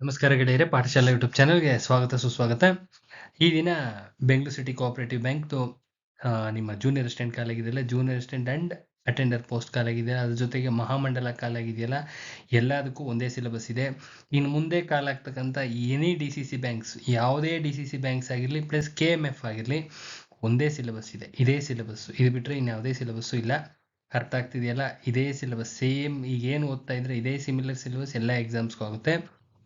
ನಮಸ್ಕಾರ ಗೆಳೆಯರೆ, ಪಾಠಶಾಲಾ ಯೂಟ್ಯೂಬ್ ಚಾನಲ್ಗೆ ಸ್ವಾಗತ, ಸುಸ್ವಾಗತ. ಈ ದಿನ ಬೆಂಗಳೂರು ಸಿಟಿ ಕೋಆಪರೇಟಿವ್ ಬ್ಯಾಂಕ್ದು ನಿಮ್ಮ junior assistant ಕಾಲಾಗಿದೆಯಲ್ಲ junior assistant and attender post ಕಾಲಾಗಿದೆ ಅದ್ರ ಜೊತೆಗೆ ಮಹಾಮಂಡಲ ಕಾಲಾಗಿದೆಯಲ್ಲ ಎಲ್ಲದಕ್ಕೂ ಒಂದೇ ಸಿಲೆಬಸ್ ಇದೆ. ಇನ್ನು ಮುಂದೆ ಕಾಲಾಗ್ತಕ್ಕಂಥ any D C C banks ಯಾವುದೇ ಡಿ ಸಿ ಸಿ ಬ್ಯಾಂಕ್ಸ್ ಆಗಿರಲಿ ಪ್ಲಸ್ ಕೆ ಎಂ ಎಫ್ ಆಗಿರಲಿ, ಒಂದೇ ಸಿಲೆಬಸ್ ಇದೆ. ಇದೇ ಸಿಲೆಬಸ್ಸು ಇದು ಬಿಟ್ಟರೆ ಇನ್ಯಾವುದೇ ಸಿಲೆಬಸ್ಸು ಇಲ್ಲ. ಅರ್ಥ ಆಗ್ತಿದೆಯಲ್ಲ? ಇದೇ ಸಿಲೆಬಸ್ ಸೇಮ್ ಈಗ ಏನು ಓದ್ತಾ ಇದ್ರೆ, ಇದೇ ಸಿಮಿಲರ್ ಸಿಲೆಬಸ್ ಎಲ್ಲ ಎಕ್ಸಾಮ್ಸ್ಗೂ ಆಗುತ್ತೆ.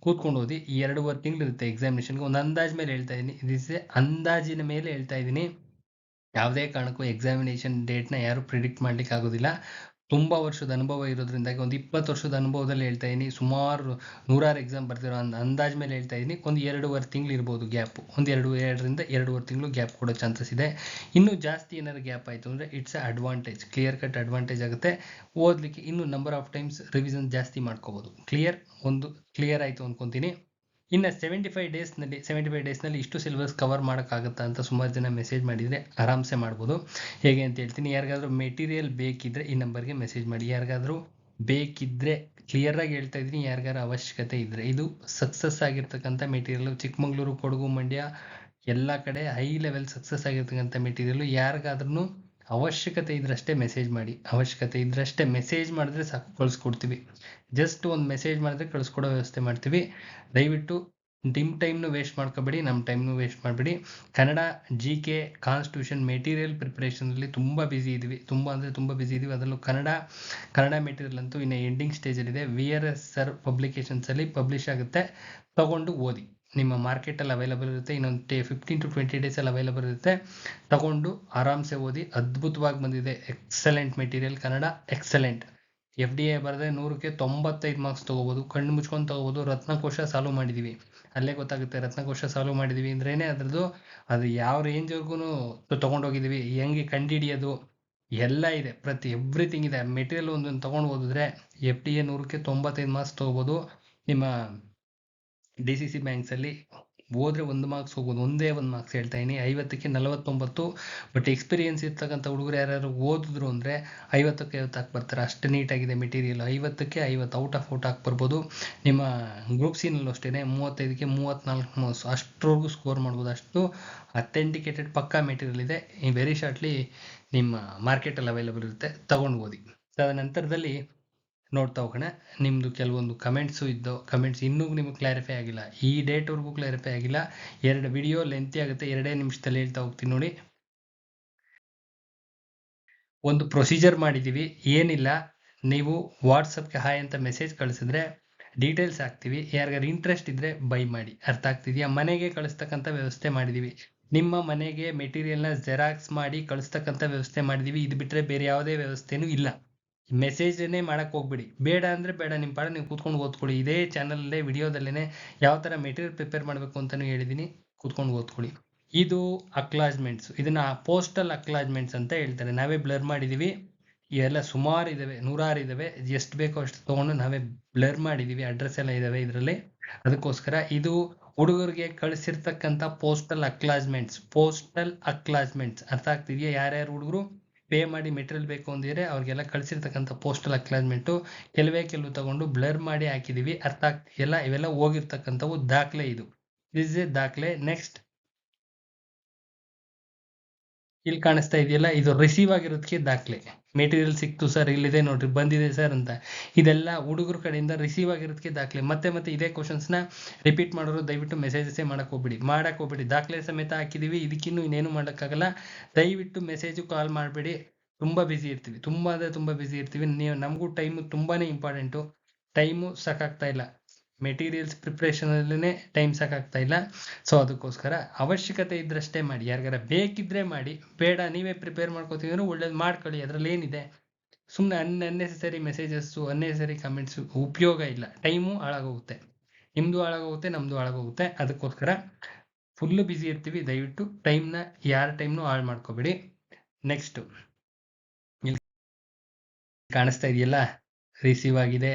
ಕೂತ್ಕೊಂಡು ಓದಿ ಈ ಎರಡೂವರೆ ತಿಂಗಳು ಇರುತ್ತೆ ಎಕ್ಸಾಮಿನೇಷನ್ಗೆ ಒಂದು ಅಂದಾಜ್ ಮೇಲೆ ಹೇಳ್ತಾ ಇದ್ದೀನಿ ದಿಸ್ ಅಂದಾಜಿನ ಮೇಲೆ ಹೇಳ್ತಾ ಇದ್ದೀನಿ ಯಾವುದೇ ಕಾರಣಕ್ಕೂ ಎಕ್ಸಾಮಿನೇಷನ್ ಡೇಟ್ನ ಯಾರು ಪ್ರಿಡಿಕ್ಟ್ ಮಾಡ್ಲಿಕ್ಕೆ ಆಗೋದಿಲ್ಲ ತುಂಬ ವರ್ಷದ ಅನುಭವ ಇರೋದ್ರಿಂದಾಗಿ ಒಂದು ಇಪ್ಪತ್ತು ವರ್ಷದ ಅನುಭವದಲ್ಲಿ ಹೇಳ್ತಾ ಇದ್ದೀನಿ ಸುಮಾರು ನೂರಾರು ಎಕ್ಸಾಮ್ ಬರ್ತಿರೋ ಅಂದ, ಅಂದಾಜ್ ಮೇಲೆ ಹೇಳ್ತಾ ಇದ್ದೀನಿ ಒಂದು ಎರಡೂವರೆ ತಿಂಗಳು ಇರ್ಬೋದು ಗ್ಯಾಪ್ ಒಂದು ಎರಡು, ಎರಡರಿಂದ ಎರಡೂವರೆ ತಿಂಗಳು ಗ್ಯಾಪ್ ಕೊಡೋ ಚಾನ್ಸಸ್ ಇದೆ. ಇನ್ನೂ ಜಾಸ್ತಿ ಏನಾದ್ರು ಗ್ಯಾಪ್ ಆಯಿತು ಅಂದರೆ it's advantage clear cut advantage ಆಗುತ್ತೆ. ಓದಲಿಕ್ಕೆ ಇನ್ನೂ ನಂಬರ್ ಆಫ್ ಟೈಮ್ಸ್ ರಿವಿಷನ್ ಜಾಸ್ತಿ ಮಾಡ್ಕೋಬೋದು. ಕ್ಲಿಯರ್ ಒಂದು ಕ್ಲಿಯರ್ ಆಯಿತು ಅನ್ಕೊಂತೀನಿ. ಇನ್ನು ಸೆವೆಂಟಿ ಫೈವ್ ಡೇಸ್ನಲ್ಲಿ ಸೆವೆಂಟಿ ಫೈವ್ ಡೇಸ್ನಲ್ಲಿ ಇಷ್ಟು ಸಿಲೆಬಸ್ ಕವರ್ ಮಾಡೋಕ್ಕಾಗುತ್ತಾ ಅಂತ ಸುಮಾರು ಜನ ಮೆಸೇಜ್ ಮಾಡಿದರೆ ಆರಾಮ್ಸೆ ಮಾಡ್ಬೋದು. ಹೇಗೆ ಅಂತ ಹೇಳ್ತೀನಿ, ಯಾರಿಗಾದರೂ ಮೆಟೀರಿಯಲ್ ಬೇಕಿದ್ದರೆ ಈ ನಂಬರ್ಗೆ ಮೆಸೇಜ್ ಮಾಡಿ. ಯಾರಿಗಾದರೂ ಬೇಕಿದ್ದರೆ ಕ್ಲಿಯರಾಗಿ ಹೇಳ್ತಾ ಇದ್ದೀನಿ ಯಾರಿಗಾರ ಅವಶ್ಯಕತೆ ಇದ್ದರೆ ಇದು ಸಕ್ಸಸ್ ಆಗಿರ್ತಕ್ಕಂಥ ಮೆಟೀರಿಯಲ್ ಚಿಕ್ಕಮಗಳೂರು, ಕೊಡಗು, ಮಂಡ್ಯ, ಎಲ್ಲ ಕಡೆ ಹೈ ಲೆವೆಲ್ ಸಕ್ಸಸ್ ಆಗಿರ್ತಕ್ಕಂಥ ಮೆಟೀರಿಯಲ್ ಯಾರಿಗಾದ್ರೂ ಅವಶ್ಯಕತೆ ಇದ್ರಷ್ಟೇ ಮೆಸೇಜ್ ಮಾಡಿ. ಅವಶ್ಯಕತೆ ಇದ್ರಷ್ಟೇ ಮೆಸೇಜ್ ಮಾಡಿದ್ರೆ ಸಾಕು, ಕಳಿಸ್ಕೊಡ್ತೀವಿ. ಜಸ್ಟ್ ಒಂದು ಮೆಸೇಜ್ ಮಾಡಿದ್ರೆ ಕಳಿಸ್ಕೊಡೋ ವ್ಯವಸ್ಥೆ ಮಾಡ್ತೀವಿ. ದಯವಿಟ್ಟು ನಿಮ್ಮ ಟೈಮ್ನು ವೇಸ್ಟ್ ಮಾಡ್ಕೋಬೇಡಿ ನಮ್ಮ ಟೈಮ್ನು ವೇಸ್ಟ್ ಮಾಡಬೇಡಿ. Kannada G K constitution material ಪ್ರಿಪ್ರೇಷನಲ್ಲಿ ತುಂಬ ಬ್ಯುಸಿ ಇದ್ದೀವಿ ತುಂಬ ಅಂದರೆ ತುಂಬ ಬ್ಯುಸಿ ಇದ್ದೀವಿ ಅದರಲ್ಲೂ ಕನ್ನಡ ಕನ್ನಡ ಮೆಟೀರಿಯಲ್ ಅಂತೂ ಇನ್ನು ಎಂಡಿಂಗ್ ಸ್ಟೇಜಲ್ಲಿದೆ ವಿ ಆರ್ ಎಸ್ ಸರ್ ಪಬ್ಲಿಕೇಶನ್ಸಲ್ಲಿ ಪಬ್ಲಿಷ್ ಆಗುತ್ತೆ. ತಗೊಂಡು ಓದಿ. ನಿಮ್ಮ ಮಾರ್ಕೆಟಲ್ಲಿ ಅವೈಲಬಲ್ ಇರುತ್ತೆ, ಇನ್ನೊಂದು ಟೇ ಫಿಫ್ಟೀನ್ ಟು ಟ್ವೆಂಟಿ ಡೇಸಲ್ಲಿ ಅವೈಲಬಲ್ ಇರುತ್ತೆ. ತಗೊಂಡು ಆರಾಮ್ಸೆ ಓದಿ ಅದ್ಭುತವಾಗಿ ಬಂದಿದೆ. Excellent material Kannada excellent F D A ಬರೆದ್ರೆ ನೂರಕ್ಕೆ ತೊಂಬತ್ತೈದು ಮಾರ್ಕ್ಸ್ ತೊಗೋಬೋದು. ಕಣ್ಣು ಮುಚ್ಕೊಂಡು ತೊಗೋಬೋದು. ರತ್ನಕೋಶ ಸಾಲ್ವ್ ಮಾಡಿದ್ದೀವಿ ಅಲ್ಲೇ ಗೊತ್ತಾಗುತ್ತೆ, ರತ್ನಕೋಶ ಸಾಲ್ವ್ ಮಾಡಿದ್ದೀವಿ ಅಂದ್ರೇನೆ ಅದರದ್ದು ಅದು ಯಾವ ರೇಂಜ್ವರೆಗೂ ತೊಗೊಂಡೋಗಿದ್ದೀವಿ ಹೆಂಗೆ ಕಂಡಿಡಿಯೋದು ಎಲ್ಲ ಇದೆ. ಪ್ರತಿ ಎವ್ರಿಥಿಂಗ್ ಇದೆ. ಮೆಟೀರಿಯಲ್ ಒಂದೊಂದು ತೊಗೊಂಡು ಓದಿದ್ರೆ ಎಫ್ ಡಿ ಎ ನೂರಕ್ಕೆ ತೊಂಬತ್ತೈದು ಮಾರ್ಕ್ಸ್ ತೊಗೋಬೋದು. ನಿಮ್ಮ ಡಿ ಸಿ ಸಿ ಬ್ಯಾಂಕ್ಸಲ್ಲಿ ಹೋದ್ರೆ ಒಂದು ಮಾರ್ಕ್ಸ್ ಹೋಗ್ಬೋದು ಒಂದೇ ಒಂದು ಮಾರ್ಕ್ಸ್ ಹೇಳ್ತಾ ಇದೀನಿ. ಐವತ್ತಕ್ಕೆ ನಲವತ್ತೊಂಬತ್ತು ಬಟ್ ಎಕ್ಸ್ಪೀರಿಯನ್ಸ್ ಇರ್ತಕ್ಕಂಥ ಹುಡುಗರು ಯಾರ್ಯಾರು ಓದಿದ್ರು ಅಂದರೆ ಐವತ್ತಕ್ಕೆ ಐವತ್ತು ಹಾಕಿ ಬರ್ತಾರೆ. ಅಷ್ಟು ನೀಟಾಗಿದೆ ಮೆಟೀರಿಯಲ್ ಐವತ್ತಕ್ಕೆ ಐವತ್ತು ಔಟ್ ಆಫ್ ಔಟ್ ಹಾಕಿ ಬರ್ಬೋದು. ನಿಮ್ಮ ಗ್ರೂಪ್ ಸಿನಲ್ಲೂ ಅಷ್ಟೇ ಮೂವತ್ತೈದಕ್ಕೆ ಮೂವತ್ತ್ನಾಲ್ಕು ಅಷ್ಟರವರೆಗೂ ಸ್ಕೋರ್ ಮಾಡ್ಬೋದು. ಅಷ್ಟು ಅಥೆಂಟಿಕೇಟೆಡ್ ಪಕ್ಕಾ ಮೆಟೀರಿಯಲ್ ಇದೆ. ವೆರಿ ಶಾರ್ಟ್ಲಿ ನಿಮ್ಮ ಮಾರ್ಕೆಟಲ್ಲಿ ಅವೈಲಬಲ್ ಇರುತ್ತೆ. ತಗೊಂಡು ಓದಿ. ತದನಂತರದಲ್ಲಿ ನೋಡ್ತಾ ಹೋಗೋಣ. ನಿಮ್ಮದು ಕೆಲವೊಂದು ಕಮೆಂಟ್ಸು ಇದ್ದು ಕಮೆಂಟ್ಸ್ ಇನ್ನೂ ನಿಮಗೆ ಕ್ಲಾರಿಫೈ ಆಗಿಲ್ಲ. ಈ ಡೇಟ್ವರೆಗೂ ಕ್ಲಾರಿಫೈ ಆಗಿಲ್ಲ. ಎರಡು ವಿಡಿಯೋ ಲೆಂತಿ ಆಗುತ್ತೆ. ಎರಡೇ ನಿಮಿಷದಲ್ಲಿ ಹೇಳ್ತಾ ಹೋಗ್ತೀನಿ ನೋಡಿ. ಒಂದು ಪ್ರೊಸೀಜರ್ ಮಾಡಿದ್ದೀವಿ ಏನಿಲ್ಲ. ನೀವು ವಾಟ್ಸಪ್ಗೆ ಹಾಯ್ ಅಂತ ಮೆಸೇಜ್ ಕಳಿಸಿದ್ರೆ ಡೀಟೇಲ್ಸ್ ಹಾಕ್ತೀವಿ. ಯಾರಿಗಾರು ಇಂಟ್ರೆಸ್ಟ್ ಇದ್ದರೆ ಬೈ ಮಾಡಿ. ಅರ್ಥ ಆಗ್ತಿದೆಯಾ? ಮನೆಗೆ ಕಳಿಸ್ತಕ್ಕಂಥ ವ್ಯವಸ್ಥೆ ಮಾಡಿದ್ದೀವಿ ನಿಮ್ಮ ಮನೆಗೆ ಮೆಟೀರಿಯಲ್ನ ಜೆರಾಕ್ಸ್ ಮಾಡಿ ಕಳಿಸ್ತಕ್ಕಂಥ ವ್ಯವಸ್ಥೆ ಮಾಡಿದ್ದೀವಿ ಇದು ಬಿಟ್ಟರೆ ಬೇರೆ ಯಾವುದೇ ವ್ಯವಸ್ಥೆನೂ ಇಲ್ಲ. ಮೆಸೇಜನ್ನೇ ಮಾಡಕ್ಕೆ ಹೋಗ್ಬಿಡಿ. ಬೇಡ ಅಂದರೆ ಬೇಡ ನಿಮ್ಮ ಪಾಡ ನೀವು ಕೂತ್ಕೊಂಡು ಓದ್ಕೊಳ್ಳಿ. ಇದೇ ಚಾನಲಲ್ಲೇ ವಿಡಿಯೋದಲ್ಲೇ ಯಾವ ಥರ ಮೆಟೀರಿಯಲ್ ಪ್ರಿಪೇರ್ ಮಾಡಬೇಕು ಅಂತಲೂ ಹೇಳಿದ್ದೀನಿ ಕೂತ್ಕೊಂಡು ಓದ್ಕೊಳ್ಳಿ. ಇದು ಅಕ್ಲಾಜ್ಮೆಂಟ್ಸ್ ಇದನ್ನ ಪೋಸ್ಟಲ್ ಅಕ್ಲಾಜ್ಮೆಂಟ್ಸ್ ಅಂತ ಹೇಳ್ತಾರೆ. ನಾವೇ ಬ್ಲರ್ ಮಾಡಿದ್ದೀವಿ ಎಲ್ಲ ಸುಮಾರು ಇದಾವೆ, ನೂರಾರು ಇದಾವೆ. ಎಷ್ಟು ಬೇಕೋ ಅಷ್ಟು ತೊಗೊಂಡು ನಾವೇ ಬ್ಲರ್ ಮಾಡಿದ್ದೀವಿ ಅಡ್ರೆಸ್ ಎಲ್ಲ ಇದಾವೆ ಇದರಲ್ಲಿ. ಅದಕ್ಕೋಸ್ಕರ ಇದು ಹುಡುಗರಿಗೆ ಕಳಿಸಿರ್ತಕ್ಕಂಥ ಪೋಸ್ಟಲ್ ಅಕ್ಲಾಜ್ಮೆಂಟ್ಸ್ ಪೋಸ್ಟಲ್ ಅಕ್ಲಾಜ್ಮೆಂಟ್ಸ್ ಅರ್ಥ ಆಗ್ತಿದೆಯಾ? ಯಾರ್ಯಾರು ಹುಡುಗರು? ಪೇ ಮಾಡಿ ಮೆಟೀರಿಯಲ್ ಬೇಕು ಅಂದಿದ್ರೆ ಅವ್ರಿಗೆಲ್ಲ ಕಳಿಸಿರ್ತಕ್ಕಂಥ ಪೋಸ್ಟಲ್ ಅಕ್ಲಾಜ್ಮೆಂಟು ಕೆಲವೇ ಕೆಲವು ತಗೊಂಡು ಬ್ಲರ್ ಮಾಡಿ ಹಾಕಿದೀವಿ. ಅರ್ಥ ಆಗ್ತಿದೆಯಲ್ಲ ಇವೆಲ್ಲ ಹೋಗಿರ್ತಕ್ಕಂಥವು ದಾಖಲೆ ಇದು. ದಿಸ್ ಎ ದಾಖಲೆ. ನೆಕ್ಸ್ಟ್ ಇಲ್ಲಿ ಕಾಣಿಸ್ತಾ ಇದೆಯಲ್ಲ? ಇದು ರಿಸೀವ್ ಆಗಿರೋದಕ್ಕೆ ದಾಖಲೆ. ಮೆಟೀರಿಯಲ್ ಸಿಕ್ತು ಸರ್ ಇಲ್ಲಿದೆ ನೋಡ್ರಿ, ಬಂದಿದೆ ಸರ್ ಅಂತ. ಇದೆಲ್ಲ ಹುಡುಗರ ಕಡೆಯಿಂದ ರಿಸೀವ್ ಆಗಿರೋದಕ್ಕೆ ದಾಖಲೆ. ಮತ್ತೆ ಮತ್ತೆ ಇದೇ ಕ್ವಶನ್ಸ್ನ ರಿಪೀಟ್ ಮಾಡೋರು ದಯವಿಟ್ಟು ಮೆಸೇಜಸ್ಸೇ ಮಾಡಕ್ಕೆ ಹೋಗ್ಬಿಡಿ. ಮಾಡಕ್ಕೆ ಹೋಗ್ಬಿಡಿ. ದಾಖಲೆ ಸಮೇತ ಹಾಕಿದೀವಿ. ಇದಕ್ಕಿನ್ನು ಇನ್ನೇನು ಮಾಡೋಕ್ಕಾಗಲ್ಲ. ದಯವಿಟ್ಟು ಮೆಸೇಜು ಕಾಲ್ ಮಾಡಬೇಡಿ. ತುಂಬ ಬ್ಯುಸಿ ಇರ್ತೀವಿ. ತುಂಬ ಅಂದರೆ ತುಂಬ ಬ್ಯುಸಿ ಇರ್ತೀವಿ. ನೀವು ನಮಗೂ ಟೈಮು ತುಂಬಾ ಇಂಪಾರ್ಟೆಂಟು ಟೈಮು ಸಾಕಾಗ್ತಾ ಇಲ್ಲ. ಮೆಟೀರಿಯಲ್ಸ್ ಪ್ರಿಪ್ರೇಷನಲ್ಲೇ ಟೈಮ್ ಸಾಕಾಗ್ತಾ ಇಲ್ಲ. ಸೊ ಅದಕ್ಕೋಸ್ಕರ ಅವಶ್ಯಕತೆ ಇದ್ರಷ್ಟೇ ಮಾಡಿ. ಯಾರಿಗಾರ ಬೇಕಿದ್ರೆ ಮಾಡಿ. ಬೇಡ, ನೀವೇ ಪ್ರಿಪೇರ್ ಮಾಡ್ಕೋತೀವಿ ಒಳ್ಳೇದು ಮಾಡ್ಕೊಳ್ಳಿ. ಅದರಲ್ಲಿ ಏನಿದೆ? ಸುಮ್ಮನೆ ಅನ್ ಅನ್ನೆಸೆಸರಿ ಮೆಸೇಜಸ್ಸು ಅನ್ನೆಸರಿ ಕಮೆಂಟ್ಸು ಉಪಯೋಗ ಇಲ್ಲ. ಟೈಮು ಹಾಳಾಗೋಗುತ್ತೆ. ನಿಮ್ಮದು ಹಾಳಾಗೋಗುತ್ತೆ ನಮ್ಮದು ಹಾಳಾಗೋಗುತ್ತೆ. ಅದಕ್ಕೋಸ್ಕರ ಫುಲ್ಲು ಬ್ಯುಸಿ ಇರ್ತೀವಿ. ದಯವಿಟ್ಟು ಟೈಮ್ನ ಯಾರ ಟೈಮ್ನು ಹಾಳು ಮಾಡ್ಕೋಬೇಡಿ. ನೆಕ್ಸ್ಟು ಕಾಣಿಸ್ತಾ ಇದೆಯಲ್ಲ? ರಿಸೀವ್ ಆಗಿದೆ,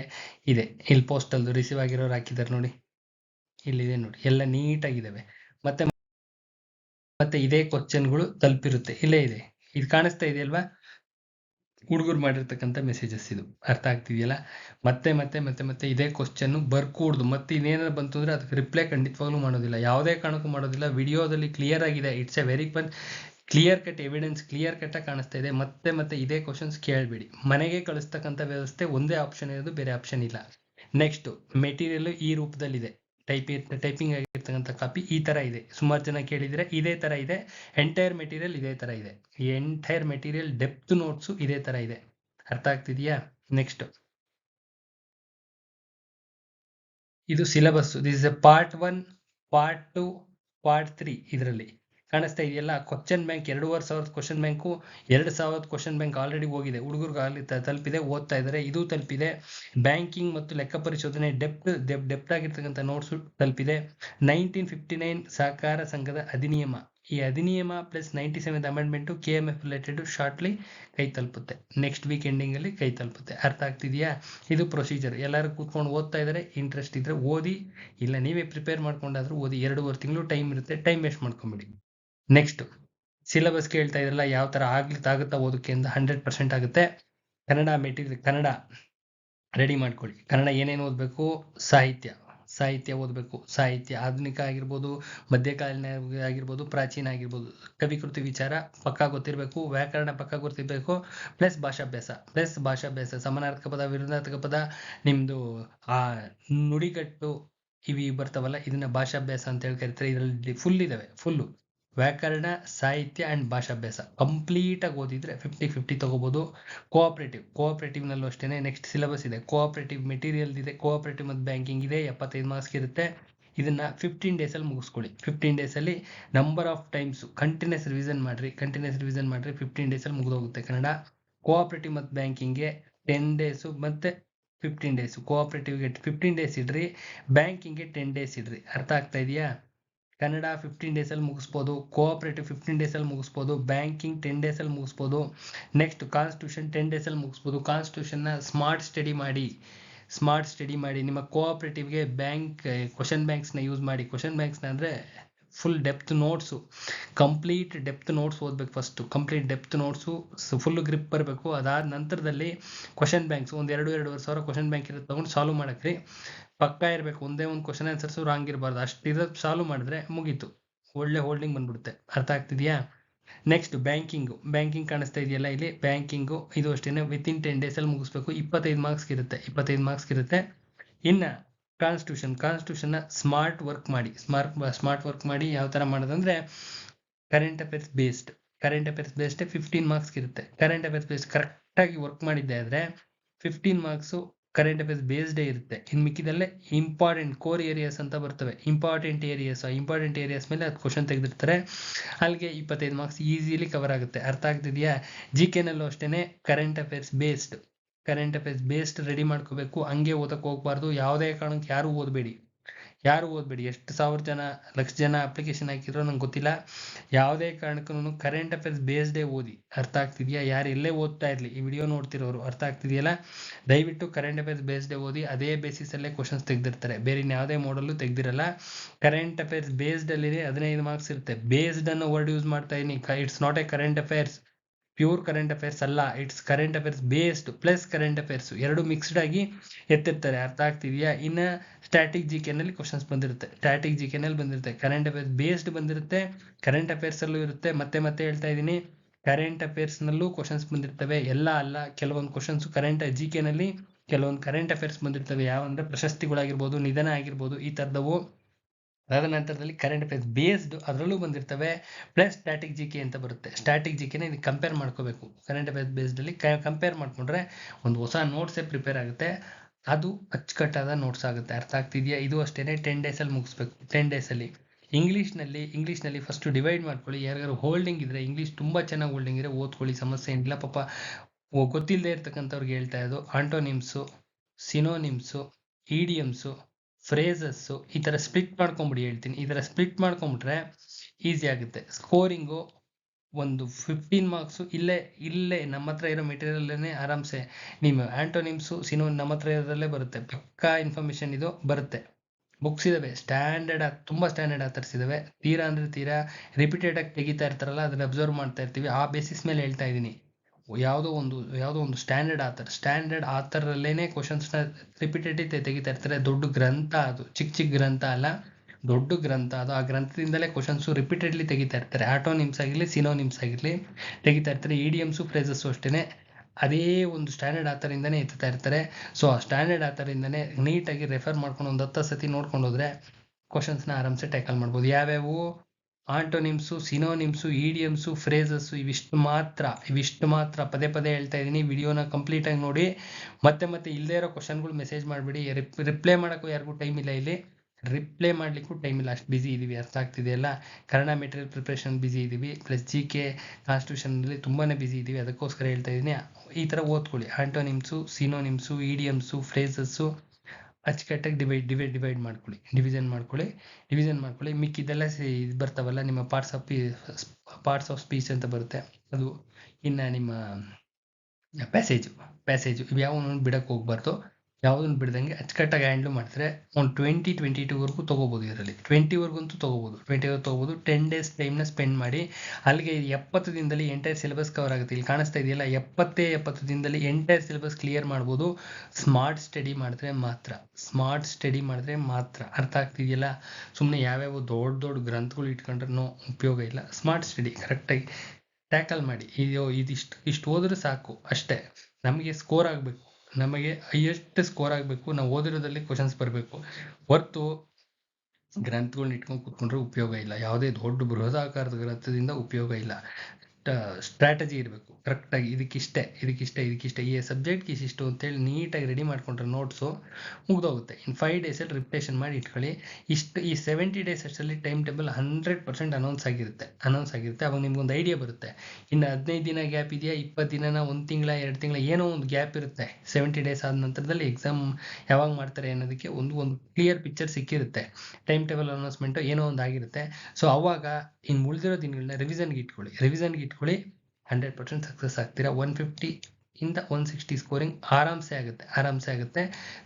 ಇದೆ. ಇಲ್ಲಿ ಪೋಸ್ಟಲ್ದು ರಿಸೀವ್ ಆಗಿರೋರು ಹಾಕಿದ್ದಾರೆ ನೋಡಿ. ಇಲ್ಲಿದೆ ನೋಡಿ. ಎಲ್ಲ ನೀಟಾಗಿದ್ದಾವೆ ಮತ್ತೆ ಮತ್ತೆ ಇದೇ ಕ್ವಶನ್ಗಳು ತಲುಪಿರುತ್ತೆ. ಇಲ್ಲೇ ಇದೆ. ಇದು ಕಾಣಿಸ್ತಾ ಇದೆಯಲ್ವಾ ಹುಡುಗರು ಮಾಡಿರ್ತಕ್ಕಂಥ ಮೆಸೇಜಸ್ ಇದು. ಅರ್ಥ ಆಗ್ತಿದೆಯಲ್ಲ? ಮತ್ತೆ ಮತ್ತೆ ಮತ್ತೆ ಮತ್ತೆ ಇದೇ ಕ್ವಶನ್ ಬರ್ಕೂಡ್ದು. ಮತ್ತೆ ಇನ್ನೇನಾದ್ರು ಬಂತು ಅಂದ್ರೆ ಅದಕ್ಕೆ ರಿಪ್ಲೈ ಖಂಡಿತವಾಗ್ಲೂ ಮಾಡೋದಿಲ್ಲ. ಯಾವುದೇ ಕಾರಣಕ್ಕೂ ಮಾಡೋದಿಲ್ಲ. ವಿಡಿಯೋದಲ್ಲಿ ಕ್ಲಿಯರ್ ಆಗಿದೆ. It's a very fun clear cut evidence clear ಕಟ್ಟಾಗಿ ಕಾಣಿಸ್ತಾ ಇದೆ. ಮತ್ತೆ ಮತ್ತೆ ಇದೇ ಕ್ವಶನ್ಸ್ ಕೇಳಬೇಡಿ. ಮನೆಗೆ ಕಳಿಸ್ತಕ್ಕಂಥ ವ್ಯವಸ್ಥೆ ಒಂದೇ ಆಪ್ಷನ್ ಇರೋದು, ಬೇರೆ ಆಪ್ಷನ್ ಇಲ್ಲ. ನೆಕ್ಸ್ಟ್ ಮೆಟೀರಿಯಲ್ ಈ ರೂಪದಲ್ಲಿದೆ. ಟೈಪ್ ಟೈಪಿಂಗ್ ಆಗಿರ್ತಕ್ಕಂಥ ಕಾಪಿ ಈ ತರ ಇದೆ. ಸುಮಾರು ಜನ ಕೇಳಿದ್ರೆ ಇದೇ ತರ ಇದೆ. ಎಂಟೈರ್ ಮೆಟೀರಿಯಲ್ ಇದೇ ತರ ಇದೆ. ಎಂಟೈರ್ ಮೆಟೀರಿಯಲ್ ಡೆಪ್ತ್ ನೋಟ್ಸು ಇದೇ ತರ ಇದೆ. ಅರ್ಥ ಆಗ್ತಿದೆಯಾ? ನೆಕ್ಸ್ಟ್ ಇದು syllabus this is part one part two part three ಇದರಲ್ಲಿ. ಕಾಣಿಸ್ತಾ ಇದೆಯಲ್ಲ ಕ್ವಶನ್ ಬ್ಯಾಂಕ್ ಎರಡೂವರೆ ಸಾವಿರದ ಕ್ವಶನ್ ಬ್ಯಾಂಕು ಎರಡು ಸಾವಿರದ ಕ್ವಶನ್ ಬ್ಯಾಂಕ್ ಆಲ್ರೆಡಿ ಹೋಗಿದೆ. ಹುಡುಗರಿಗೆ ಅಲ್ಲಿ ತಲುಪಿದೆ, ಓದ್ತಾ ಇದ್ದಾರೆ ಇದು ತಲುಪಿದೆ. ಬ್ಯಾಂಕಿಂಗ್ ಮತ್ತು ಲೆಕ್ಕ ಪರಿಶೋಧನೆ ಡೆಪ್ತ್ ಡೆಪ್ತ್ ಆಗಿರ್ತಕ್ಕಂಥ ನೋಟ್ಸ್ ತಲುಪಿದೆ. ನೈನ್ಟೀನ್ ಫಿಫ್ಟಿ ನೈನ್ ಸಹಕಾರ ಸಂಘದ ಅಧಿನಿಯಮ. ಈ ಅಧಿನಿಯಮ plus ninety seventh amendment K M F related shortly ಕೈ ತಲುಪುತ್ತೆ. ನೆಕ್ಸ್ಟ್ ವೀಕ್ ಎಂಡಿಂಗಲ್ಲಿ ಕೈ ತಲುಪುತ್ತೆ. ಅರ್ಥ ಆಗ್ತಿದೆಯಾ? ಇದು ಪ್ರೊಸೀಜರ್ ಎಲ್ಲರೂ ಕೂತ್ಕೊಂಡು ಓದ್ತಾ ಇದ್ದಾರೆ ಇಂಟ್ರೆಸ್ಟ್ ಇದ್ರೆ ಓದಿ, ಇಲ್ಲ ನೀವೇ ಪ್ರಿಪೇರ್ ಮಾಡ್ಕೊಂಡಾದ್ರೂ ಓದಿ. ಎರಡೂವರೆ ತಿಂಗಳು ಟೈಮ್ ಇರುತ್ತೆ. ಟೈಮ್ ವೇಸ್ಟ್ ಮಾಡ್ಕೊಂಬಿಡಿ. ನೆಕ್ಸ್ಟ್ ಸಿಲೆಬಸ್ ಕೇಳ್ತಾ ಇದ್ರಲ್ಲ, ಯಾವ ಥರ ಆಗ್ಲಿಕ್ಕಾಗುತ್ತಾ ಓದಕ್ಕೆ ಅಂತ ಹಂಡ್ರೆಡ್ ಪರ್ಸೆಂಟ್ ಆಗುತ್ತೆ. ಕನ್ನಡ ಮೆಟೀರಿಯಲ್ ಕನ್ನಡ ರೆಡಿ ಮಾಡ್ಕೊಳ್ಳಿ. ಕನ್ನಡ ಏನೇನು ಓದಬೇಕು? ಸಾಹಿತ್ಯ. ಸಾಹಿತ್ಯ ಓದಬೇಕು. ಸಾಹಿತ್ಯ ಆಧುನಿಕ ಆಗಿರ್ಬೋದು, ಮಧ್ಯಕಾಲೀನ ಆಗಿರ್ಬೋದು, ಪ್ರಾಚೀನ ಆಗಿರ್ಬೋದು. ಕವಿಕೃತಿ ವಿಚಾರ ಪಕ್ಕಾ ಗೊತ್ತಿರಬೇಕು, ವ್ಯಾಕರಣ ಪಕ್ಕಾ ಗೊತ್ತಿರಬೇಕು, ಪ್ಲಸ್ ಭಾಷಾಭ್ಯಾಸ. ಪ್ಲಸ್ ಭಾಷಾಭ್ಯಾಸ, ಸಮಾನಾರ್ಥಕ ಪದ, ವಿರುದ್ಧಾರ್ಥಕ ಪದ ನಿಮ್ಮದು ಆ ನುಡಿಗಟ್ಟು ಇವಿ ಬರ್ತಾವಲ್ಲ, ಇದನ್ನ ಭಾಷಾಭ್ಯಾಸ ಅಂತ ಹೇಳಿ ಕರಿತಾರೆ. ಇದರಲ್ಲಿ ಫುಲ್ ಇದಾವೆ ಫುಲ್ಲು ವ್ಯಾಕರಣ, ಸಾಹಿತ್ಯ ಅಂಡ್ ಭಾಷಾಭ್ಯಾಸ. ಕಂಪ್ಲೀಟ್ ಆಗಿ ಓದಿದ್ರೆ ಫಿಫ್ಟಿ ಫಿಫ್ಟಿ ತಗೋಬಹುದು ಕೋಆಪರೇಟಿವ್ ಕೋಆಪ್ರೇಟಿವ್ನಲ್ಲೂ ಅಷ್ಟೇ ನೆಕ್ಸ್ಟ್ ಸಿಲೆಬಸ್ ಇದೆ. ಕೋಆಪರೇಟಿವ್ ಮೆಟೀರಿಯಲ್ ಇದೆ. ಕೋಆಪರೇಟಿವ್ ಮತ್ತು ಬ್ಯಾಂಕಿಂಗ್ ಇದೆ. ಎಪ್ಪತ್ತೈದು ಮಾರ್ಕ್ಸ್ ಇರುತ್ತೆ. ಇದನ್ನ ಫಿಫ್ಟೀನ್ ಡೇಸಲ್ಲಿ ಮುಗಿಸ್ಕೊಳ್ಳಿ. ಫಿಫ್ಟೀನ್ ಡೇಸಲ್ಲಿ number of times continuous revision ಮಾಡಿರಿ. ಕಂಟಿನ್ಯೂಸ್ ರಿವಿಸನ್ ಮಾಡಿರಿ ಫಿಫ್ಟೀನ್ ಡೇಸಲ್ಲಿ ಮುಗಿದೋಗುತ್ತೆ ಕನ್ನಡ. ಕೋಆಪರೇಟಿವ್ ಮತ್ತು ಬ್ಯಾಂಕಿಂಗ್ಗೆ ಟೆನ್ ಡೇಸು ಮತ್ತೆ ಫಿಫ್ಟೀನ್ ಡೇಸು ಕೋಆಪರೇಟಿವ್ಗೆ ಫಿಫ್ಟೀನ್ ಡೇಸ್ ಇಡ್ರಿ. ಬ್ಯಾಂಕಿಂಗ್ಗೆ ಟೆನ್ ಡೇಸ್ ಇಡ್ರಿ. ಅರ್ಥ ಆಗ್ತಾ ಇದೆಯಾ? ಕನ್ನಡ ಫಿಫ್ಟೀನ್ ಡೇಸಲ್ಲಿ ಮುಗಿಸ್ಬೋದು ಕೋಆಪರೇಟಿವ್ ಫಿಫ್ಟೀನ್ ಡೇಸಲ್ಲಿ ಮುಗಿಸ್ಬೋದು ಬ್ಯಾಂಕಿಂಗ್ ಟೆನ್ ಡೇಸಲ್ಲಿ ಮುಗಿಸ್ಬೋದು ನೆಕ್ಸ್ಟ್ ಕಾನ್ಸ್ಟಿಟ್ಯೂಷನ್ ಟೆನ್ ಡೇಸಲ್ಲಿ ಮುಗಿಸ್ಬೋದು. ಕಾನ್ಸ್ಟಿಟ್ಯೂಷನ್ನ ಸ್ಮಾರ್ಟ್ ಸ್ಟಡಿ ಮಾಡಿ ಸ್ಮಾರ್ಟ್ ಸ್ಟಡಿ ಮಾಡಿ, ನಿಮ್ಮ ಕೋಆಪರೇಟಿವ್ಗೆ ಬ್ಯಾಂಕ್ ಕ್ವಶನ್ ಬ್ಯಾಂಕ್ಸ್ನ ಯೂಸ್ ಮಾಡಿ. ಕ್ವಶನ್ ಬ್ಯಾಂಕ್ಸ್ನ ಅಂದರೆ full depth notes complete depth notes ಓದಬೇಕು first complete depth notes full grip ಬರಬೇಕು. ಅದಾದ ನಂತರದಲ್ಲಿ ಕ್ವಶನ್ ಬ್ಯಾಂಕ್ಸ್ ಒಂದು ಎರಡು, ಎರಡುವರೆ ಸಾವಿರ ಕ್ವಶನ್ ಬ್ಯಾಂಕ್ ಇರೋದು ತೊಗೊಂಡು ಸಾಲ್ವ್ ಮಾಡಕ್ರಿ. ಪಕ್ಕ ಇರಬೇಕು, ಒಂದೇ ಒಂದು ಕ್ವಶನ್ ಆನ್ಸರ್ಸು ರಾಂಗ್ ಇರಬಾರ್ದು. ಅಷ್ಟಿರೋದು ಸಾಲ್ವ್ ಮಾಡಿದ್ರೆ ಮುಗೀತು. ಒಳ್ಳೆ ಹೋಲ್ಡಿಂಗ್ ಬಂದ್ಬಿಡುತ್ತೆ. ಅರ್ಥ ಆಗ್ತಿದೆಯಾ? ನೆಕ್ಸ್ಟ್ ಬ್ಯಾಂಕಿಂಗು ಬ್ಯಾಂಕಿಂಗ್ ಕಾಣಿಸ್ತಾ ಇದೆಯಲ್ಲ ಇಲ್ಲಿ? ಬ್ಯಾಂಕಿಂಗು ಇದು ಅಷ್ಟೇ ವಿತಿನ್ ಟೆನ್ ಡೇಸಲ್ಲಿ ಮುಗಿಸ್ಬೇಕು. ಇಪ್ಪತ್ತೈದು ಮಾರ್ಕ್ಸ್ ಇರುತ್ತೆ ಇಪ್ಪತ್ತೈದು ಮಾರ್ಕ್ಸ್ ಇರುತ್ತೆ ಇನ್ನು ಕಾನ್ಸ್ಟಿಟ್ಯೂಷನ್ ಕಾನ್ಸ್ಟಿಟ್ಯೂಷನ್ನ ಸ್ಮಾರ್ಟ್ ವರ್ಕ್ ಮಾಡಿ ಸ್ಮಾರ್ಟ್ ಸ್ಮಾರ್ಟ್ ವರ್ಕ್ ಮಾಡಿ ಯಾವ ಥರ ಮಾಡೋದಂದ್ರೆ current affairs based current affairs based fifteen marks ಇರುತ್ತೆ. ಕರೆಂಟ್ ಅಫೇರ್ಸ್ ಬೇಸ್ಡ್ ಕರೆಕ್ಟಾಗಿ ವರ್ಕ್ ಮಾಡಿದ್ದೆ ಆದರೆ ಫಿಫ್ಟೀನ್ ಮಾರ್ಕ್ಸು ಕರೆಂಟ್ ಅಫೇರ್ಸ್ ಬೇಸ್ಡೇ ಇರುತ್ತೆ. ಇನ್ನು ಮಿಕ್ಕಿದಲ್ಲೇ ಇಂಪಾರ್ಟೆಂಟ್ ಕೋರ್ ಏರಿಯಾಸ್ ಅಂತ ಬರ್ತವೆ. ಇಂಪಾರ್ಟೆಂಟ್ ಏರಿಯಾಸ್ ಇಂಪಾರ್ಟೆಂಟ್ ಏರಿಯಾಸ್ ಮೇಲೆ ಅದು ಕ್ವಶನ್ ತೆಗೆದಿರ್ತಾರೆ. ಅಲ್ಲಿಗೆ ಇಪ್ಪತ್ತೈದು ಮಾರ್ಕ್ಸ್ ಈಸಿಲಿ ಕವರ್ ಆಗುತ್ತೆ. ಅರ್ಥ ಆಗ್ತಿದೆಯಾ? ಜಿ ಕೆನಲ್ಲೂ ಅಷ್ಟೇ current affairs based current affairs based ready ಮಾಡ್ಕೋಬೇಕು, ಹಂಗೆ ಓದಕ್ಕೆ ಹೋಗ್ಬಾರ್ದು, ಯಾವುದೇ ಕಾರಣಕ್ಕೆ ಯಾರು ಓದಬೇಡಿ. ಯಾರು ಓದಬೇಡಿ. ಎಷ್ಟು ಸಾವಿರ ಜನ, ಲಕ್ಷ ಜನ ಅಪ್ಲಿಕೇಶನ್ ಹಾಕಿದ್ರು ನಂಗೆ ಗೊತ್ತಿಲ್ಲ. ಯಾವುದೇ ಕಾರಣಕ್ಕೂ ಕರೆಂಟ್ ಅಫೇರ್ಸ್ ಬೇಸ್ಡೇ ಓದಿ. ಅರ್ಥ ಆಗ್ತಿದೆಯಾ? ಯಾರು ಎಲ್ಲೇ ಓದ್ತಾ ಇರಲಿ? ಈ ವಿಡಿಯೋ ನೋಡ್ತಿರೋರು, ಅರ್ಥ ಆಗ್ತಿದೆಯಲ್ಲ? ದಯವಿಟ್ಟು ಕರೆಂಟ್ ಅಫೇರ್ಸ್ ಬೇಸ್ಡೇ ಓದಿ. ಅದೇ ಬೇಸಿಸಲ್ಲೇ ಕ್ವಶನ್ಸ್ ತೆಗೆದಿರ್ತಾರೆ. ಬೇರೆ ಯಾವುದೇ ಮೋಡಲ್ಲೂ ತೆಗೆದಿರಲ್ಲ. ಕರೆಂಟ್ ಅಫೇರ್ಸ್ ಬೇಸ್ಡಲ್ಲಿ ಹದಿನೈದು ಮಾರ್ಕ್ಸ್ ಇರುತ್ತೆ. ಬೇಸ್ಡ್ ಅನ್ನೋ ವರ್ಡ್ ಯೂಸ್ ಮಾಡ್ತಾ ಇದೀನಿ. It's not a current affairs pure current affairs ಅಲ್ಲ it's current affairs based plus current affairs ಎರಡು ಮಿಕ್ಸ್ಡ್ ಆಗಿ ಎತ್ತಿರ್ತಾರೆ. ಅರ್ಥ ಆಗ್ತಿದೆಯಾ? ಇನ್ನು ಸ್ಟ್ಯಾಟಿಕ್ ಜಿ ಕೆನಲ್ಲಿ ಕ್ವಶನ್ಸ್ ಬಂದಿರುತ್ತೆ. ಸ್ಟ್ಯಾಟಿಕ್ ಜಿ ಕೆನಲ್ಲಿ ಬಂದಿರುತ್ತೆ. ಕರೆಂಟ್ ಅಫೇರ್ಸ್ ಬೇಸ್ಡ್ ಬಂದಿರುತ್ತೆ. ಕರೆಂಟ್ ಅಫೇರ್ಸಲ್ಲೂ ಇರುತ್ತೆ. ಮತ್ತೆ ಮತ್ತೆ ಹೇಳ್ತಾ ಇದ್ದೀನಿ. ಕರೆಂಟ್ ಅಫೇರ್ಸ್ನಲ್ಲೂ ಕ್ವಶನ್ಸ್ ಬಂದಿರ್ತವೆ. ಎಲ್ಲ ಅಲ್ಲ, ಕೆಲವೊಂದು ಕ್ವಶನ್ಸ್ ಕರೆಂಟ್ ಜಿ ಕೆನಲ್ಲಿ ಕೆಲವೊಂದು ಕರೆಂಟ್ ಅಫೇರ್ಸ್ ಬಂದಿರ್ತವೆ. ಯಾವಂದ್ರೆ ಪ್ರಶಸ್ತಿಗಳಾಗಿರ್ಬೋದು, ನಿಧನ ಆಗಿರ್ಬೋದು, ಈ ಥರದವು ಅದಾದ ನಂತರದಲ್ಲಿ ಕರೆಂಟ್ ಅಫೇರ್ಸ್ ಬೇಸ್ಡ್ ಅದರಲ್ಲೂ ಬಂದಿರ್ತವೆ ಪ್ಲಸ್ ಸ್ಟ್ಯಾಟಿಕ್ ಜಿ ಕೆ ಅಂತ ಬರುತ್ತೆ. ಸ್ಟ್ಯಾಟಿಕ್ ಜಿ ಕೆನ ಇದಕ್ಕೆ ಕಂಪೇರ್ ಮಾಡ್ಕೋಬೇಕು. ಕರೆಂಟ್ ಅಫೇರ್ಸ್ ಬೇಸ್ಡಲ್ಲಿ ಕಂಪೇರ್ ಮಾಡಿಕೊಂಡ್ರೆ ಒಂದು ಹೊಸ ನೋಟ್ಸೇ ಪ್ರಿಪೇರ್ ಆಗುತ್ತೆ. ಅದು ಅಚ್ಚುಕಟ್ಟಾದ ನೋಟ್ಸ್ ಆಗುತ್ತೆ. ಅರ್ಥ ಆಗ್ತಿದೆಯಾ? ಇದು ಅಷ್ಟೇ ಟೆನ್ ಡೇಸಲ್ಲಿ ಮುಗಿಸ್ಬೇಕು. ಟೆನ್ ಡೇಸಲ್ಲಿ ಇಂಗ್ಲೀಷ್ನಲ್ಲಿ ಇಂಗ್ಲೀಷ್ನಲ್ಲಿ ಫಸ್ಟ್ ಡಿವೈಡ್ ಮಾಡ್ಕೊಳ್ಳಿ. ಯಾರಿಗಾರು ಹೋಲ್ಡಿಂಗ್ ಇದ್ದರೆ ಇಂಗ್ಲೀಷ್ ತುಂಬ ಚೆನ್ನಾಗಿ ಹೋಲ್ಡಿಂಗ್ ಇದ್ರೆ ಓದ್ಕೊಳ್ಳಿ. ಸಮಸ್ಯೆ ಏನಿಲ್ಲ. ಪಾಪ ಗೊತ್ತಿಲ್ಲದೆ ಇರ್ತಕ್ಕಂಥವ್ರಿಗೆ ಹೇಳ್ತಾ ಇರೋದು. ಆಂಟೋನಿಮ್ಸು ಸಿನೋನಿಮ್ಸು ಇಡಿಯಮ್ಸು ಫ್ರೇಸಸ್ಸು ಈ ಥರ ಸ್ಪ್ಲಿಟ್ ಮಾಡ್ಕೊಂಬಿಡಿ ಹೇಳ್ತೀನಿ. ಈ ಥರ ಸ್ಪ್ಲಿಟ್ ಮಾಡ್ಕೊಂಬಿಟ್ರೆ ಈಸಿ ಆಗುತ್ತೆ. ಸ್ಕೋರಿಂಗು ಒಂದು ಫಿಫ್ಟೀನ್ ಮಾರ್ಕ್ಸು ಇಲ್ಲೇ ಇಲ್ಲೇ ನಮ್ಮ ಹತ್ರ ಇರೋ ಮೆಟೀರಿಯಲ್ಲೇ ಆರಾಮ್ಸೆ ನಿಮ್ಮ ಆಂಟೋನಿಮ್ಸು ಸಿನೋ ನಮ್ಮ ಹತ್ರ ಇರೋದ್ರಲ್ಲೇ ಬರುತ್ತೆ. ಪಕ್ಕಾ ಇನ್ಫಾರ್ಮೇಷನ್ ಇದು ಬರುತ್ತೆ. ಬುಕ್ಸ್ ಇದಾವೆ. ಸ್ಟ್ಯಾಂಡರ್ಡ್ ಆಗಿ, ತುಂಬ ಸ್ಟ್ಯಾಂಡರ್ಡ್ ಆಗಿ ತರಿಸಿದಾವೆ. ತೀರಾ ಅಂದರೆ ತೀರಾ ರಿಪೀಟೆಡ್ ಆಗಿ ತೆಗಿತಾ ಇರ್ತಾರಲ್ಲ, ಅದನ್ನ ಅಬ್ಸರ್ವ್ ಮಾಡ್ತಾ ಇರ್ತೀವಿ. ಆ ಬೇಸಿಸ್ ಮೇಲೆ ಹೇಳ್ತಾ ಇದ್ದೀನಿ ಯಾವುದೋ ಒಂದು ಯಾವುದೋ ಒಂದು ಸ್ಟ್ಯಾಂಡರ್ಡ್ ಆತರ ಸ್ಟ್ಯಾಂಡರ್ಡ್ ಆಥರಲ್ಲೇನೆ ಕ್ವಶನ್ಸ್ನ ರಿಪೀಟೆಡ್ ತೆಗಿತಾ ಇರ್ತಾರೆ. ದೊಡ್ಡ ಗ್ರಂಥ ಅದು, ಚಿಕ್ಕ ಚಿಕ್ಕ ಗ್ರಂಥ ಅಲ್ಲ, ದೊಡ್ಡ ಗ್ರಂಥ ಅದು. ಆ ಗ್ರಂಥದಿಂದಲೇ ಕ್ವಶನ್ಸು ರಿಪೀಟೆಡ್ಲಿ ತೆಗಿತಾ ಇರ್ತಾರೆ. ಆಟೋನಿಮ್ಸ್ ಆಗಿರಲಿ ಸಿನೋನಿಮ್ಸ್ ಆಗಿರಲಿ ತೆಗಿತಾ ಇರ್ತಾರೆ. ಇಡಿಯಮ್ಸು ಫ್ರೇಸಸ್ಸು ಅಷ್ಟೇ ಅದೇ ಒಂದು ಸ್ಟ್ಯಾಂಡರ್ಡ್ ಆಥರಿಂದನೇ ಎತ್ತಾ ಇರ್ತಾರೆ. ಸೊ ಆ ಸ್ಟ್ಯಾಂಡರ್ಡ್ ಆಥರಿಂದನೇ ನೀಟಾಗಿ ರೆಫರ್ ಮಾಡ್ಕೊಂಡು ಒಂದು ಹತ್ತು ಸತಿ ನೋಡ್ಕೊಂಡು ಹೋದ್ರೆ ಕ್ವಶನ್ಸ್ನ ಆರಾಮ್ಸೆ ಟ್ಯಾಕಲ್ ಮಾಡ್ಬೋದು. ಯಾವ್ಯಾವು ಆಂಟೋನಿಮ್ಸು, ಸಿನೋನಿಮ್ಸು, ಇಡಿಯಮ್ಸು, ಫ್ರೇಸಸ್ಸು ಇವಿಷ್ಟು ಮಾತ್ರ ಇವಿಷ್ಟು ಮಾತ್ರ. ಪದೇ ಪದೇ ಹೇಳ್ತಾ ಇದ್ದೀನಿ, ವಿಡಿಯೋನ ಕಂಪ್ಲೀಟಾಗಿ ನೋಡಿ. ಮತ್ತೆ ಮತ್ತೆ ಇಲ್ಲದೇ ಇರೋ ಕ್ವಶನ್ಗಳು ಮೆಸೇಜ್ ಮಾಡಿಬಿಡಿ. ರಿಪ್, ರಿಪ್ಲೈ ಮಾಡೋಕ್ಕೂ ಯಾರಿಗೂ ಟೈಮ್ ಇಲ್ಲ ಇಲ್ಲಿ. ರಿಪ್ಲೈ ಮಾಡಲಿಕ್ಕೂ ಟೈಮ್ ಇಲ್ಲ. ಅಷ್ಟು ಬ್ಯುಸಿ ಇದ್ದೀವಿ ಅರ್ಥ ಆಗ್ತಿದೆಯಲ್ಲ ಕನ್ನಡ ಮೆಟೀರಿಯಲ್ ಪ್ರಿಪ್ರೇಷನ್ ಬ್ಯುಸಿ ಇದ್ದೀವಿ ಪ್ಲಸ್ ಜಿ ಕೆ ಕಾನ್ಸ್ಟಿಟ್ಯೂಷನಲ್ಲಿ ತುಂಬಾ ಬ್ಯುಸಿ ಇದ್ದೀವಿ ಅದಕ್ಕೋಸ್ಕರ ಹೇಳ್ತಾ ಇದ್ದೀನಿ, ಈ ಥರ ಓದ್ಕೊಳ್ಳಿ. ಆಂಟೋನಿಮ್ಸು, ಸಿನೋನಿಮ್ಸು, ಇಡಿಯಮ್ಸು, ಫ್ರೇಸಸ್ಸು ಅಚ್ಚುಕಟ್ಟಾಗಿ ಡಿವೈಡ್ ಡಿವೈಡ್ ಡಿವೈಡ್ ಮಾಡ್ಕೊಳ್ಳಿ. ಡಿವಿಷನ್ ಮಾಡ್ಕೊಳ್ಳಿ ಡಿವಿಷನ್ ಮಾಡ್ಕೊಳ್ಳಿ. ಮಿಕ್ಕಿದೆಲ್ಲ ಇದು ಬರ್ತಾವಲ್ಲ, ನಿಮ್ಮ parts of parts of speech ಅಂತ ಬರುತ್ತೆ. ಅದು ಇನ್ನು ನಿಮ್ಮ ಪ್ಯಾಸೇಜು ಪ್ಯಾಸೇಜು ಇವು ಯಾವನು ಬಿಡಕ್ಕೆ ಹೋಗ್ಬಾರ್ದು. ಯಾವುದನ್ನು ಬಿಡ್ದಂಗೆ ಅಚ್ಚುಕಟ್ಟಾಗಿ ಹ್ಯಾಂಡ್ಲ್ ಮಾಡಿದ್ರೆ ಒಂದು ಟ್ವೆಂಟಿ ಟ್ವೆಂಟಿ ಟೂವರೆಗೂ ತೊಗೋಬೋದು ಇದರಲ್ಲಿ. ಟ್ವೆಂಟಿವರೆಗಂತೂ ತೊಗೋಬೋದು. ಟ್ವೆಂಟಿವರೆಗೂ ತೊಗೋಬೋದು. ಟೆನ್ ಡೇಸ್ ಟೈಮ್ನ ಸ್ಪೆಂಡ್ ಮಾಡಿ, ಅಲ್ಲಿಗೆ ಎಪ್ಪತ್ತು ದಿನದಲ್ಲಿ ಎಂಟೈರ್ ಸಿಲೆಬಸ್ ಕವರ್ ಆಗುತ್ತೆ. ಇಲ್ಲಿ ಕಾಣಿಸ್ತಾ ಇದೆಯಲ್ಲ, ಎಪ್ಪತ್ತೇ ಎಪ್ಪತ್ತು ದಿನದಲ್ಲಿ ಎಂಟೈರ್ ಸಿಲೆಬಸ್ ಕ್ಲಿಯರ್ ಮಾಡ್ಬೋದು. ಸ್ಮಾರ್ಟ್ ಸ್ಟಡಿ ಮಾಡಿದ್ರೆ ಮಾತ್ರ. ಸ್ಮಾರ್ಟ್ ಸ್ಟಡಿ ಮಾಡಿದ್ರೆ ಮಾತ್ರ. ಅರ್ಥ ಆಗ್ತಿದೆಯಲ್ಲ? ಸುಮ್ಮನೆ ಯಾವ್ಯಾವ ದೊಡ್ಡ ದೊಡ್ಡ ಗ್ರಂಥಗಳು ಇಟ್ಕೊಂಡ್ರೂ ಉಪಯೋಗ ಇಲ್ಲ. ಸ್ಮಾರ್ಟ್ ಸ್ಟಡಿ ಕರೆಕ್ಟಾಗಿ ಟ್ಯಾಕಲ್ ಮಾಡಿ. ಇದು ಇದಿಷ್ಟು ಇಷ್ಟು ಹೋದ್ರೆ ಸಾಕು ಅಷ್ಟೇ. ನಮಗೆ ಸ್ಕೋರ್ ಆಗಬೇಕು. ನಮಗೆ ಹೈಯೆಸ್ಟ್ ಸ್ಕೋರ್ ಆಗಬೇಕು, ನಾವು ಓದಿರೋದಲ್ಲಿ ಕ್ವಶನ್ಸ್ ಬರಬೇಕು. ಹೊರತು ಗ್ರಂಥಗಳನ್ನ ಇಟ್ಕೊಂಡು ಕೂತ್ಕೊಂಡ್ರೆ ಉಪಯೋಗ ಇಲ್ಲ. ಯಾವುದೇ ದೊಡ್ಡ ಬೃಹದಾಕಾರದ ಗ್ರಂಥದಿಂದ ಉಪಯೋಗ ಇಲ್ಲ. ಸ್ಟ್ರಾಟಜಿ ಇರಬೇಕು. ಕರೆಕ್ಟಾಗಿ ಇದಕ್ಕಿಷ್ಟೇ ಇದಕ್ಕಿಷ್ಟೇ ಇದಕ್ಕಿಷ್ಟೇ. ಈ ಸಬ್ಜೆಕ್ಟ್ಗೆ ಇಷ್ಟು ಅಂತೇಳಿ ನೀಟಾಗಿ ರೆಡಿ ಮಾಡ್ಕೊಂಡ್ರೆ ನೋಟ್ಸು ಮುಗ್ದೋಗುತ್ತೆ. ಇನ್ನು ಫೈವ್ ಡೇಸಲ್ಲಿ ರಿಪ್ಲೇಷನ್ ಮಾಡಿ ಇಟ್ಕೊಳ್ಳಿ. ಇಷ್ಟು, ಈ ಸೆವೆಂಟಿ ಡೇಸ್ ಅಷ್ಟರಲ್ಲಿ time table hundred percent announce ಆಗಿರುತ್ತೆ. ಅನೌನ್ಸ್ ಆಗಿರುತ್ತೆ. ಅವಾಗ ನಿಮ್ಗೊಂದು ಐಡಿಯಾ ಬರುತ್ತೆ. ಇನ್ನು ಹದಿನೈದು ದಿನ ಗ್ಯಾಪ್ ಇದೆಯಾ? ಇಪ್ಪತ್ತು ದಿನನ? ಒಂದು ತಿಂಗಳ? ಎರಡು ತಿಂಗಳ? ಏನೋ ಒಂದು ಗ್ಯಾಪ್ ಇರುತ್ತೆ. ಸೆವೆಂಟಿ ಡೇಸ್ ಆದ ನಂತರದಲ್ಲಿ ಎಕ್ಸಾಮ್ ಯಾವಾಗ ಮಾಡ್ತಾರೆ ಅನ್ನೋದಕ್ಕೆ ಒಂದು ಒಂದು ಕ್ಲಿಯರ್ ಪಿಕ್ಚರ್ ಸಿಕ್ಕಿರುತ್ತೆ. ಟೈಮ್ ಟೇಬಲ್ ಅನೌನ್ಸ್ಮೆಂಟು ಏನೋ ಒಂದು ಆಗಿರುತ್ತೆ ಸೊ ಅವಾಗ ಇನ್ನು ಉಳಿದಿರೋ ದಿನಗಳನ್ನ ರಿವಿಷನ್ಗೆ ಇಟ್ಕೊಳ್ಳಿ. ರಿವಿಷನ್ಗೆ ಇಟ್ಕೊಳ್ಳಿ ಹಂಡ್ರೆಡ್ ಪರ್ಸೆಂಟ್ ಸಕ್ಸಸ್ ಆಗ್ತೀರಾ? ಒನ್ ಫಿಫ್ಟಿ ಇಂದ ಒನ್ ಸಿಕ್ಸ್ಟಿ ಸ್ಕೋರಿಂಗ್ ಆರಾಮ್ಸೆ ಆಗುತ್ತೆ ಆರಾಮ್ಸೆ ಆಗುತ್ತೆ.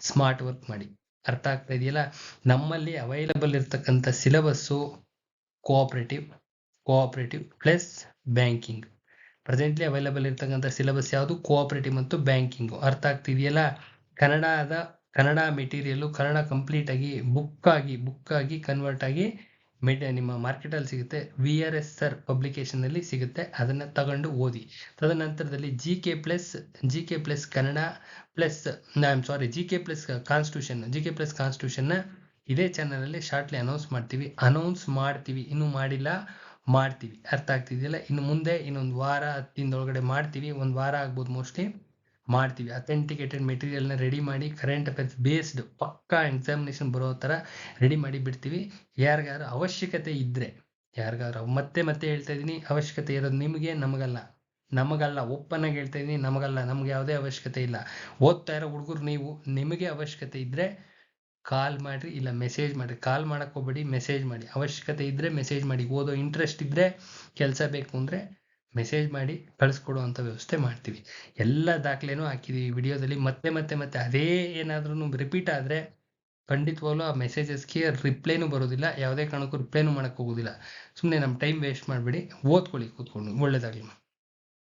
ಸ್ಮಾರ್ಟ್ ವರ್ಕ್ ಮಾಡಿ. ಅರ್ಥ ಆಗ್ತಾ ಇದೆಯಲ್ಲ? ನಮ್ಮಲ್ಲಿ ಅವೈಲಬಲ್ ಇರ್ತಕ್ಕಂಥ syllabus cooperative cooperative plus banking presently available ಇರ್ತಕ್ಕಂಥ ಸಿಲೆಬಸ್ ಯಾವುದು? ಕೋಆಪರೇಟಿವ್ ಮತ್ತು ಬ್ಯಾಂಕಿಂಗು ಅರ್ಥ ಆಗ್ತಿದೆಯಲ್ಲ ಕನ್ನಡದ, ಕನ್ನಡ ಮೆಟೀರಿಯಲ್ಲು ಕನ್ನಡ ಕಂಪ್ಲೀಟಾಗಿ ಬುಕ್ಕಾಗಿ ಬುಕ್ಕಾಗಿ ಕನ್ವರ್ಟ್ ಆಗಿ ಮೆಟ್ ನಿಮ್ಮ ಮಾರ್ಕೆಟಲ್ಲಿ ಸಿಗುತ್ತೆ. ವಿ ಆರ್ ಎಸ್ ಸರ್ ಪಬ್ಲಿಕೇಶನಲ್ಲಿ ಸಿಗುತ್ತೆ. ಅದನ್ನು ತಗೊಂಡು ಓದಿ. ತದನಂತರದಲ್ಲಿ G K plus G K plus Kannada plus I am sorry G K plus constitution G K plus ಕಾನ್ಸ್ಟಿಟ್ಯೂಷನ್ನ ಇದೇ ಚಾನಲಲ್ಲಿ ಶಾರ್ಟ್ಲಿ ಅನೌನ್ಸ್ ಮಾಡ್ತೀವಿ. ಅನೌನ್ಸ್ ಮಾಡ್ತೀವಿ. ಇನ್ನೂ ಮಾಡಿಲ್ಲ, ಮಾಡ್ತೀವಿ. ಅರ್ಥ ಆಗ್ತಿದೆಯಲ್ಲ? ಇನ್ನು ಮುಂದೆ ಇನ್ನೊಂದು ವಾರ ಹತ್ತು ದಿನದೊಳಗಡೆ ಮಾಡ್ತೀವಿ. ಒಂದು ವಾರ ಆಗ್ಬೋದು ಮೋಸ್ಟ್ಲಿ ಮಾಡ್ತೀವಿ. ಅಥೆಂಟಿಕೇಟೆಡ್ ಮೆಟೀರಿಯಲ್ನ ರೆಡಿ ಮಾಡಿ ಕರೆಂಟ್ ಅಫೇರ್ಸ್ ಬೇಸ್ಡ್ ಪಕ್ಕಾ ಎಕ್ಸಾಮಿನೇಷನ್ ಬರೋ ಥರ ರೆಡಿ ಮಾಡಿ ಬಿಡ್ತೀವಿ. ಯಾರಿಗಾದ್ರೂ ಅವಶ್ಯಕತೆ ಇದ್ದರೆ ಯಾರಿಗಾರು ಮತ್ತೆ ಮತ್ತೆ ಹೇಳ್ತಾ ಇದ್ದೀನಿ ಅವಶ್ಯಕತೆ ಇರೋದು ನಿಮಗೆ, ನಮಗಲ್ಲ. ನಮಗಲ್ಲ ಒಪ್ಪನ್ನಾಗಿ ಹೇಳ್ತಾ ಇದ್ದೀನಿ ನಮಗಲ್ಲ, ನಮ್ಗೆ ಯಾವುದೇ ಅವಶ್ಯಕತೆ ಇಲ್ಲ. ಓದ್ತಾ ಇರೋ ಹುಡುಗರು ನೀವು, ನಿಮಗೆ ಅವಶ್ಯಕತೆ ಇದ್ದರೆ ಕಾಲ್ ಮಾಡಿರಿ, ಇಲ್ಲ ಮೆಸೇಜ್ ಮಾಡಿರಿ. ಕಾಲ್ ಮಾಡೋಕ್ಕೋಗ್ಬೇಡಿ ಮೆಸೇಜ್ ಮಾಡಿ. ಅವಶ್ಯಕತೆ ಇದ್ದರೆ ಮೆಸೇಜ್ ಮಾಡಿ. ಓದೋ ಇಂಟ್ರೆಸ್ಟ್ ಇದ್ದರೆ ಕೆಲಸ ಬೇಕು ಅಂದರೆ ಮೆಸೇಜ್ ಮಾಡಿ ಕಳಿಸ್ಕೊಡುವಂಥ ವ್ಯವಸ್ಥೆ ಮಾಡ್ತೀವಿ. ಎಲ್ಲ ದಾಖಲೆನೂ ಹಾಕಿದ್ದೀವಿ ವಿಡಿಯೋದಲ್ಲಿ ಮತ್ತೆ ಮತ್ತೆ ಮತ್ತೆ ಅದೇ ಏನಾದ್ರೂ ರಿಪೀಟ್ ಆದರೆ ಖಂಡಿತವಾಗ್ಲೂ ಆ ಮೆಸೇಜಸ್ಗೆ ರಿಪ್ಲೈನೂ ಬರೋದಿಲ್ಲ. ಯಾವುದೇ ಕಾರಣಕ್ಕೂ ರಿಪ್ಲೈನೂ ಮಾಡೋಕ್ಕೆ ಹೋಗೋದಿಲ್ಲ. ಸುಮ್ಮನೆ ನಮ್ಮ ಟೈಮ್ ವೇಸ್ಟ್ ಮಾಡಬೇಡಿ. ಓದ್ಕೊಳ್ಳಿ ಕೂತ್ಕೊಂಡು ಒಳ್ಳೇದಾಗಲಿ